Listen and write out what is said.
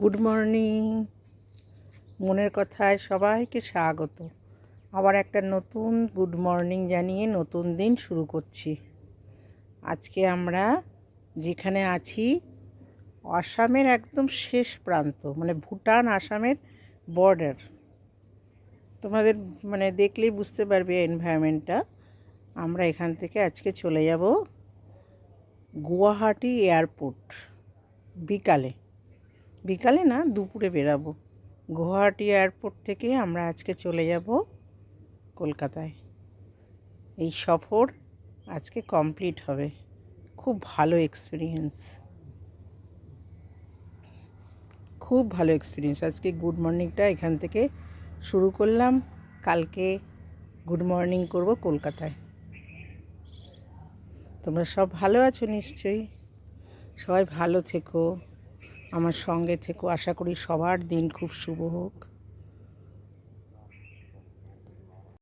Good morning মনের কথায় সবাইকে স্বাগত। আবার একটা নতুন গুড মর্নিং জানিয়ে নতুন দিন শুরু করছি। আজকে আমরা যেখানে আছি, আসামের একদম শেষ প্রান্ত মানে ভুটান আসামের বর্ডার তোমাদের মানে দেখলেই বুঝতে পারবে এনভায়রনমেন্টটা আমরা এখান থেকে আজকে চলে যাব গুয়াহাটি এয়ারপোর্ট বিকালে। বিকালে না দুপুরে বেরাবো। গুয়াহাটি এয়ারপোর্ট থেকে আমরা আজকে চলে যাব কলকাতায়। এই সফর আজকে কমপ্লিট হবে। খুব ভালো এক্সপিরিয়েন্স। খুব ভালো এক্সপিরিয়েন্স। আজকে গুড মর্নিংটা এখান থেকে শুরু করলাম। কালকে গুড মর্নিং করব কলকাতায়। তোমরা সব ভালো আছো নিশ্চয়ই? সবাই ভালো থেকো। আমার সঙ্গে থেকে। আশা করি সবার দিন খুব শুভ হোক।